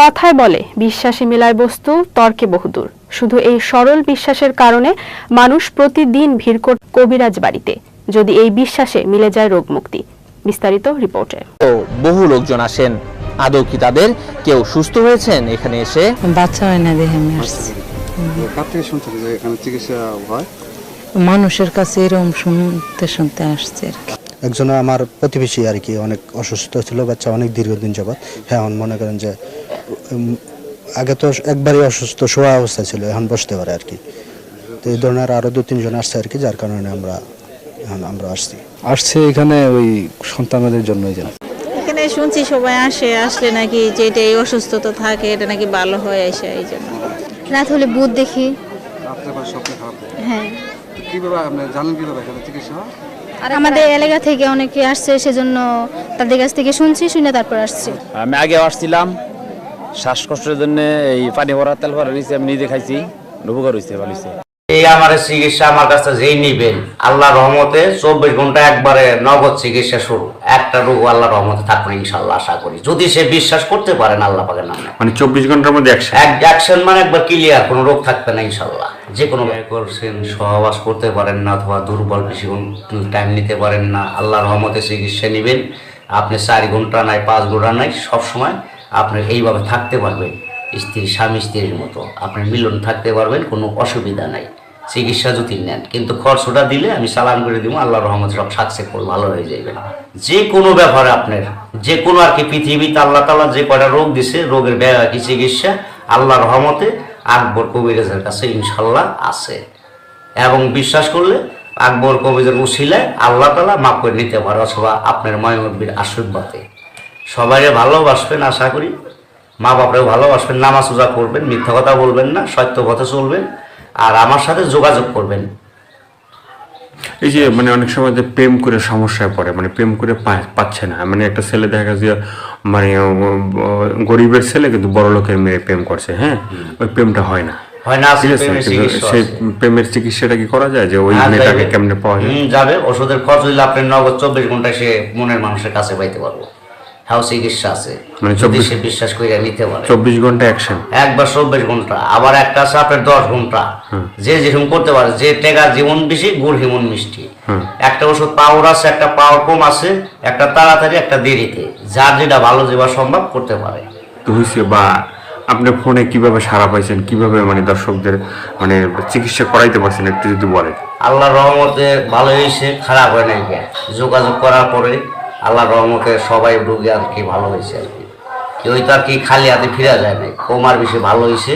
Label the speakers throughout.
Speaker 1: কথায় বলে বিশ্বাসী মেলায় বস্তু তর্কে বহুদূর। শুধু এই সরল বিশ্বাসের কারণে মানুষ প্রতিদিন ভিড় করে কবিরাজ বাড়িতে। যদি এই বিশ্বাসে মিলে যায় রোগমুক্তি। বিস্তারিত রিপোর্টে।
Speaker 2: বহু লোকজন আসেন। আদৌ কি তাদের কেউ সুস্থ হয়েছেন এখানে এসে?
Speaker 3: বাচ্চা হয় না দেখে আমি আসছি।
Speaker 4: কার থেকে শুনছেন যে এখানে চিকিৎসা হয়?
Speaker 3: মানুষের কাছে এরকম শুনতে শুনতে আসছে আর কি।
Speaker 5: একজন আমার প্রতিবেশী আর কি অনেক অসুস্থ ছিল বাচ্চা অনেক দীর্ঘদিন যাবৎ। হ্যাঁ এখন মনে করেন যে আগে তো একবারই অসুস্থ শোয়া অবস্থা ছিল এখন বসতে পারে আর কি। তো এই ধরনের আরও দু তিনজন আসছে আর কি যার কারণে আমরা এখন আমরা আসছি।
Speaker 4: আসছে এখানে ওই সন্তানদের জন্যই যেন।
Speaker 6: এখানে শুনছি সবাই আসে আসলে নাকি যে এটা এই অসুস্থতা থাকে এটা নাকি ভালো হয়ে আসে এই জন্য।
Speaker 7: রাত হলে বুধ দেখি। হ্যাঁ।
Speaker 4: কীভাবে আপনি জানেন কীভাবে এখানে চিকিৎসা
Speaker 7: আমাদের এলাকা থেকে অনেকে আসছে সেজন্য তাদের কাছ থেকে শুনছি শুনে তারপর আসছি।
Speaker 8: আমি আগে আসছিলাম। শ্বাসকষ্টের জন্য এই পানি ভরা তেল ভরা নিয়েছি আমি নিজে খাইছি। উপকার হয়েছে ভালো হয়েছে
Speaker 9: এই আমার চিকিৎসা আমার কাছ যেই নিবেন আল্লাহ রহমতে চব্বিশ ঘণ্টা একবারে নগদ চিকিৎসা শুরু। একটা রোগ আল্লাহ রহমতে থাকবে ইনশাল্লাহ আশা করি। যদি সে বিশ্বাস করতে পারেন আল্লাহ পাকের নামে।
Speaker 10: মানে চব্বিশ ঘণ্টার মধ্যে একশো।
Speaker 9: এক অ্যাকশন মানে একবার ক্লিয়ার কোনো রোগ থাকবে না ইনশাল্লাহ যে কোনো ব্যয় করছেন সহবাস করতে পারেন না অথবা দুর্বল বেশিক্ষণ টাইম নিতে পারেন না। আল্লাহ রহমতে চিকিৎসা নেবেন। আপনি চার ঘণ্টা নাই পাঁচ ঘণ্টা নাই সব সময় আপনি এইভাবে থাকতে পারবেন। স্ত্রী স্বামী স্ত্রীর মতো। আপনি মিলন থাকতে পারবেন কোনো অসুবিধা নাই। চিকিৎসা যদি নেন কিন্তু খরচটা দিলে আমি সালাম করে দিব আল্লাহ রহমত সব সাকসেসফুল ভালো হয়ে যাবে যে কোনো ব্যাপারে আপনার যে কোনো আর কি পৃথিবীতে আল্লাহ তালা যে কয়টা রোগ দিছে রোগের ব্যয় কি চিকিৎসা আল্লাহ রহমতে আকবর কবিরাজের কাছে ইনশাল্লাহ আছে। এবং বিশ্বাস করলে আকবর কবিরের উশিলায় আল্লাহ তালা মাফ করে নিতে পারে অথবা আপনার ময়মব্বীর আশীর্বাদে। সবাই ভালোবাসবেন, আশা করি। মা বাপরেও ভালোবাসবেন, নামাজ উজা করবেন মিথ্যা কথা বলবেন না, সত্য কথা চলবেন, আর আমার সাথে যোগাযোগ করবেন।
Speaker 10: এই যে মানে অনেক সময় যে প্রেম করে সমস্যায় পড়ে মানে প্রেম করে পাচ্ছে না। মানে একটা ছেলে দেখা গেছে মানে গরিবের ছেলে কিন্তু বড় লোকের মেয়ে প্রেম করছে হ্যাঁ? ওই প্রেমটা হয় না।
Speaker 9: হয়
Speaker 10: সেই প্রেমের চিকিৎসাটা কি করা যায়? যে ওই
Speaker 9: হ্যাঁ,
Speaker 10: মেয়েটাকে কেমনে পাওয়া
Speaker 9: যাবে। ওষুধের খরচ হইলে আপনি নগদ চব্বিশ ঘন্টায় সে মনের মানুষের কাছে পাইতে পারব। হ্যাঁ চিকিৎসা আছে।
Speaker 10: মানে
Speaker 9: যদি সে বিশ্বাস করে নিতে পারে।
Speaker 10: চব্বিশ ঘণ্টা অ্যাকশন
Speaker 9: একবার চব্বিশ ঘণ্টা আবার একটা আছে আপনার দশ ঘণ্টা। যে যেরকম করতে পারে যে টেকা জীবন বেশি গুড় হিমন মিষ্টি। একটা ওষুধ পাওয়ার আছে একটা পাওয়ার কম আছে একটা তাড়াতাড়ি একটা দেরিতে। যার যেটা ভালো যেবা সম্ভব করতে পারে।
Speaker 10: হয়েছে বা আপনি ফোনে কীভাবে সারা পাইছেন কীভাবে মানে দর্শকদের মানে চিকিৎসা করাইতে পারছেন একটু যদি বলেন।
Speaker 9: আল্লাহ রহমতে ভালো হয়েছে খারাপ হয় নাই যোগাযোগ করার পরে আল্লাহর রহমতে সবাই রোগী আর কি ভালো হয়েছে আর কি। কেউ তো আর কি খালি হাতে ফিরা যায় নাই কমার বেশি ভালো হয়েছে।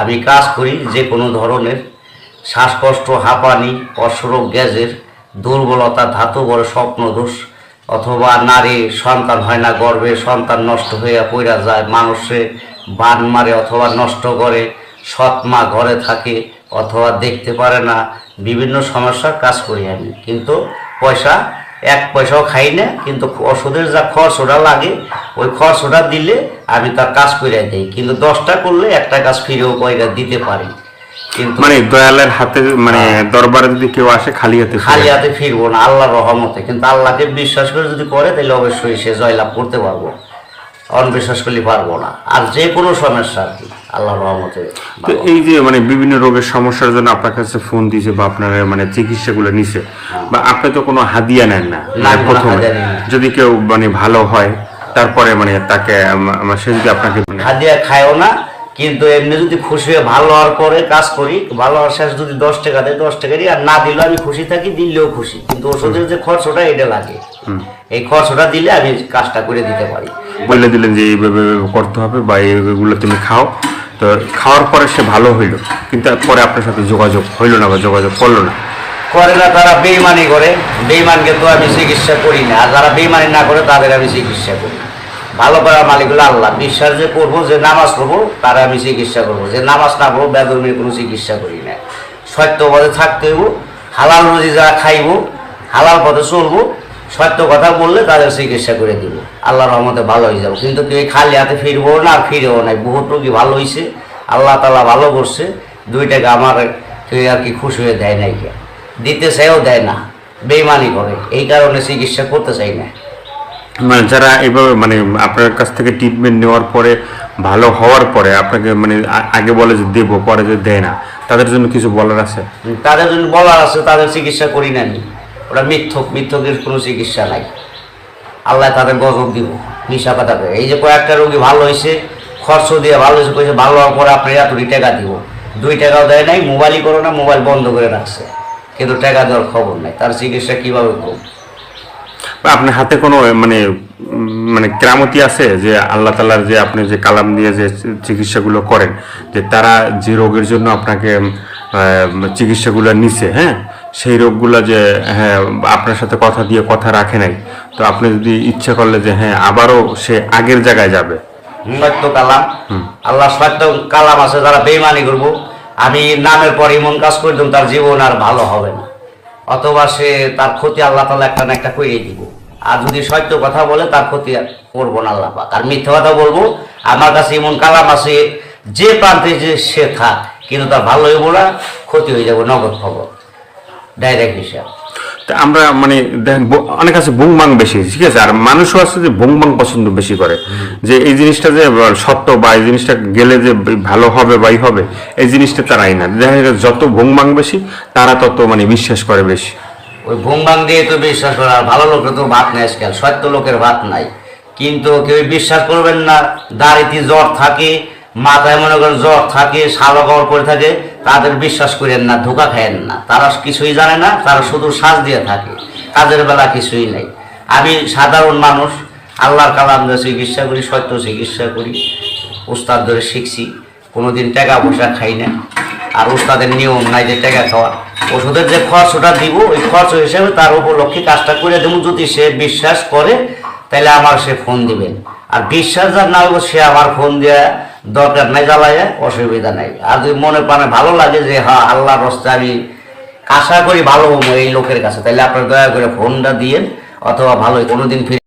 Speaker 9: আমি কাজ করি যে কোনো ধরনের, শ্বাসকষ্ট, হাঁপানি, অসরোগ গ্যাসের দুর্বলতা, ধাতু বড় স্বপ্ন দোষ, অথবা নারী, সন্তান হয় না গর্বে সন্তান নষ্ট হইয়া পইরা যায়, মানুষে বান মারে অথবা নষ্ট করে, সৎ মা ঘরে থাকে অথবা দেখতে পারে না, বিভিন্ন সমস্যার কাজ করি আমি। কিন্তু পয়সা এক পয়সাও খাই না কিন্তু ওষুধের যা খরচটা লাগে ওই খরচটা দিলে আমি তার কাজ করে দিই। কিন্তু দশটা করলে একটা কাজ ফিরেও পয়সা দিতে পারি। কিন্তু
Speaker 10: মানে দয়ালের হাতে মানে দরবারে যদি কেউ আসে খালি হাতে
Speaker 9: খালি হাতে ফিরবো না আল্লাহর রহমতে। কিন্তু আল্লাহকে বিশ্বাস করে যদি করে তাহলে অবশ্যই সে জয়লাভ করতে পারব। অনবিশ্বাস করলে পারব না। আর যে কোনো সমস্যা আর কি আল্লাহর রহমতে
Speaker 10: তো এই যে মানে বিভিন্ন রোগের সমস্যার জন্য আপনার কাছে ফোন দিয়েছে বা আপনার মানে চিকিৎসাগুলো নিছে বা আপনি তো কোনো হাদিয়া নেন না মানে প্রথমে। যদি কেউ মানে ভালো হয় তারপরে মানে তাকে সে যদি আপনাকে মানে
Speaker 9: হাদিয়া খায়ও না কিন্তু এমনি যদি খুশি হয়ে ভালো হওয়ার পরে কাজ করি ভালো হওয়ার শেষ যদি দশ টাকা দেয় দশ টাকা দিই আর না দিলেও আমি খুশি থাকি দিলেও খুশি। কিন্তু ওষুধের যে খরচটা এটা লাগে। এই খরচটা দিলে আমি কাজটা করে দিতে পারি।
Speaker 10: বলে দিলেন যে এইভাবে করতে হবে বা এইগুলো তুমি খাও। তো খাওয়ার পরে সে ভালো হইল কিন্তু পরে আপনার সাথে যোগাযোগ হইল না বা যোগাযোগ করল না।
Speaker 9: করে না তারা বেইমানি করে। বেইমানকে তো আমি চিকিৎসা করি না। আর যারা বেইমানি না করে তাদের আমি চিকিৎসা করি ভালো করার মালিকগুলো আল্লাহ। বিশ্বাস যে করব যে নামাজ পড়ব তারা আমি চিকিৎসা করব। যে নামাজ না পড়ব বেদর্মীর কোনো চিকিৎসা করি না। সত্য পথে থাকতে হইব হালাল রুজি যারা খাইবো হালাল পথে চলবো সত্য কথা বললে তাদের চিকিৎসা করে দিব। আল্লাহর রহমতে ভালো হয়ে যাব। কিন্তু কেউ খালি হাতে ফিরবো না আর ফিরেও নাই। বহুত রোগী ভালো হয়েছে আল্লাহ তালা ভালো করছে। দুইটাকে আমার কেউ আর কি খুশি হয়ে দেয় নাই কে দিতে চাইও দেয় না বেইমানি করে। এই কারণে চিকিৎসা করতে চাই না।
Speaker 10: মানে যারা এইভাবে মানে আপনার কাছ থেকে ট্রিটমেন্ট নেওয়ার পরে ভালো হওয়ার পরে আপনাকে মানে আগে বলে যে দেবো পরে যে দেয় না তাদের জন্য কিছু বলার আছে?
Speaker 9: তাদের জন্য বলার আছে তাদের চিকিৎসা করি না ওরা মিথ্যক, মিথ্যকের কোনো চিকিৎসা নাই। আল্লাহ তাদের গজব দিব, নিশা পাতাকে এই যে কয়েকটা রোগী ভালো হয়েছে, খরচ দিয়ে ভালো হয়েছে, কইছে ভালো হওয়ার পরে আপনি এত টাকা দিব। দুই টাকাও দেয় নাই, মোবাইলই করো না, মোবাইল বন্ধ করে রাখছে। কিন্তু টাকা দেওয়ার খবর নাই, তার চিকিৎসা কীভাবে করব?
Speaker 10: আপনার হাতে কোনো মানে মানে কেরামতি আছে যে আল্লাহ তালার যে আপনি যে কালাম দিয়ে যে চিকিৎসাগুলো করেন, যে তারা যে রোগের জন্য আপনাকে চিকিৎসাগুলো নিছে হ্যাঁ? সেই রোগগুলো যে হ্যাঁ আপনার সাথে কথা দিয়ে কথা রাখে নাই। তো আপনি যদি ইচ্ছা করলে যে হ্যাঁ আবারও সে আগের জায়গায় যাবে।
Speaker 9: সত্য কালাম আল্লাহ সত্য কালাম আছে যারা বেইমানি করব আমি নামের পর এমন কাজ করে তার জীবন আর ভালো হবে না। অথবা সে তার ক্ষতি আল্লাহ তালা একটা না একটা করিয়ে দিব। আর যদি সত্য কথা বলে তার ক্ষতি আর করব না আল্লাহ পাক। আর মিথ্যে কথা বলব আমার কাছে এমন কালাম আছে যে প্রান্তে যে সে থাক কিন্তু তার ভালো হইব না ক্ষতি হয়ে যাবে নগদ খবর ডাইরেক্ট হিসাব
Speaker 10: তা আমরা মানে দেখেন অনেক আছে বুংবাং বেশি ঠিক আছে? আর মানুষও আছে যে বুংবাং পছন্দ বেশি করে। যে এই জিনিসটা যে সত্য বা এই জিনিসটা গেলে যে ভালো হবে বা ই হবে এই জিনিসটা তারাই না। দেখা যায় যত বুংবাং বেশি তারা তত মানে বিশ্বাস করে বেশি।
Speaker 9: ওই ভুমবাং দিয়ে তো বিশ্বাস করে আর ভালো লোকের তো ভাত নেই আজকাল সত্য লোকের ভাত নাই। কিন্তু কেউ বিশ্বাস করবেন না দাড়িতে জ্বর থাকে মাথায় মনে করেন জ্বর থাকে সালো কাপড় পরে থাকে, তাদের বিশ্বাস করেন না, ধোকা খায়েন না। তারা কিছুই জানে না, তারা শুধু শ্বাস দিয়ে থাকে। কাজের বেলা কিছুই নেই। আমি সাধারণ মানুষ, আল্লাহর কালাম চিকিৎসা করি, সত্য চিকিৎসা করি, উস্তাদ ধরে শিখছি, কোনোদিন টাকা পয়সা খাই না। আর উস্তাদের নিয়ম নাই যে টাকা খাওয়া। ওষুধের যে খরচটা দিব, ওই খরচ হিসেবে তার উপলক্ষে কাজটা করে দেবো। যদি সে বিশ্বাস করে, তাহলে আমার সে ফোন দিবেন। আর বিশ্বাস যার না হইব সে আমার ফোন দিয়ে দরকার নাই জ্বালায়, অসুবিধা নাই। আর যদি মনে প্রাণে ভালো লাগে যে হ্যাঁ আল্লাহর রস্তে আমি আশা করি ভালো হব এই লোকের কাছে তাহলে আপনার দয়া করে ফোনটা দিয়ে অথবা ভালো কোনোদিন ফিরে